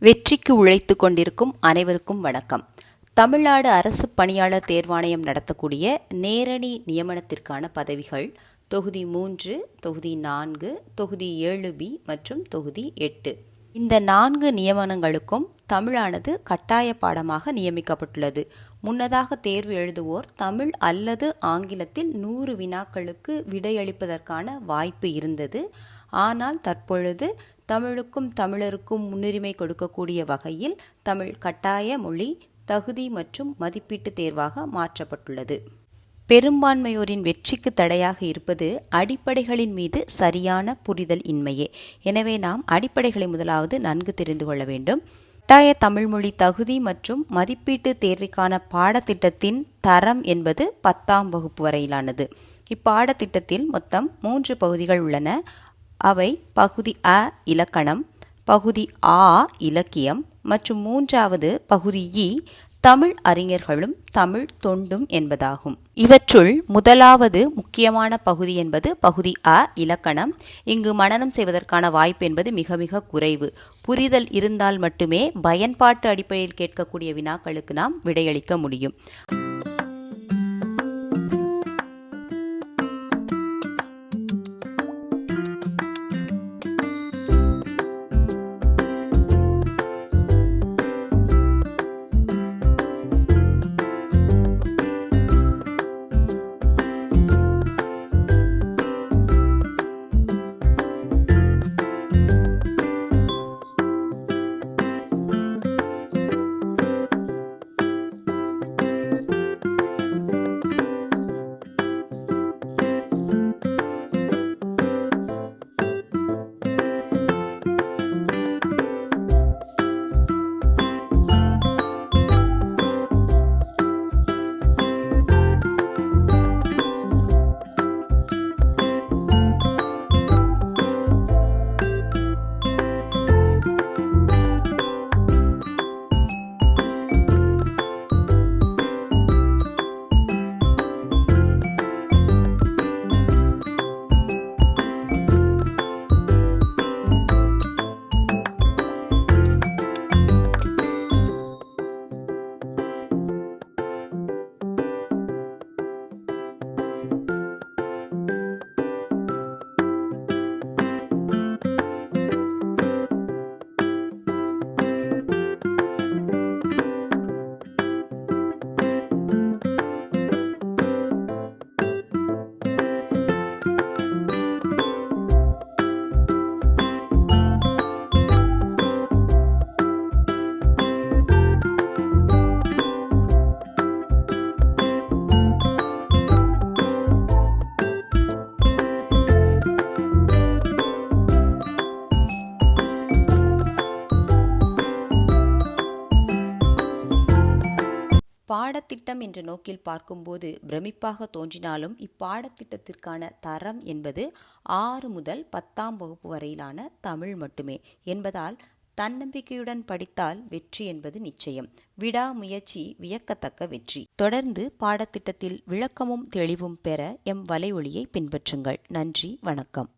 வெற்றிக்கு உழைத்து கொண்டிருக்கும் அனைவருக்கும் வணக்கம். தமிழ்நாடு அரசு பணியாளர் தேர்வாணையம் நடத்தக்கூடிய நேரடி நியமனத்திற்கான பதவிகள் தொகுதி மூன்று தொகுதி நான்கு தொகுதி ஏழு பி மற்றும் தொகுதி எட்டு. இந்த நான்கு நியமனங்களுக்கும் தமிழானது கட்டாய பாடமாக நியமிக்கப்பட்டுள்ளது. முன்னதாக தேர்வு எழுதுவோர் தமிழ் அல்லது ஆங்கிலத்தில் நூறு வினாக்களுக்கு விடையளிப்பதற்கான வாய்ப்பு இருந்தது. ஆனால் தற்பொழுது தமிழுக்கும் தமிழருக்கும் முன்னுரிமை கொடுக்கக்கூடிய வகையில் தமிழ் கட்டாய மொழி தகுதி மற்றும் மதிப்பீட்டு தேர்வாக மாற்றப்பட்டுள்ளது. பெரும்பான்மையோரின் வெற்றிக்கு தடையாக இருப்பது அடிப்படைகளின் மீது சரியான புரிதல் இன்மையே. எனவே நாம் அடிப்படைகளை முதலாவது நன்கு தெரிந்து கொள்ள வேண்டும். கட்டாய தமிழ்மொழி தகுதி மற்றும் மதிப்பீட்டு தேர்விற்கான பாடத்திட்டத்தின் தரம் என்பது பத்தாம் வகுப்பு வரையிலானது. இப்பாடத்திட்டத்தில் மொத்தம் மூன்று பகுதிகள் உள்ளன. அவை பகுதி அ இலக்கணம் பகுதி ஆ இலக்கியம் மற்றும் மூன்றாவது பகுதி இ தமிழ் அறிஞர்களும் தமிழ் தொண்டும் என்பதாகும். இவற்றுள் முதலாவது முக்கியமான பகுதி என்பது பகுதி அ இலக்கணம். இங்கு மனனம் செய்வதற்கான வாய்ப்பு என்பது மிக மிக குறைவு. புரிதல் இருந்தால் மட்டுமே பயன்பாட்டு அடிப்படையில் கேட்கக்கூடிய வினாக்களுக்கு நாம் விடையளிக்க முடியும். பாடத்திட்டம் என்ற நோக்கில் பார்க்கும்போது பிரமிப்பாக தோன்றினாலும் இப்பாடத்திட்டத்திற்கான தரம் என்பது ஆறு முதல் பத்தாம் வகுப்பு வரையிலான தமிழ் மட்டுமே என்பதால் தன்னம்பிக்கையுடன் படித்தால் வெற்றி என்பது நிச்சயம். விடாமுயற்சி வியக்கத்தக்க வெற்றி. தொடர்ந்து பாடத்திட்டத்தில் விளக்கமும் தெளிவும் பெற எம் வலையொலியை பின்பற்றுங்கள். நன்றி வணக்கம்.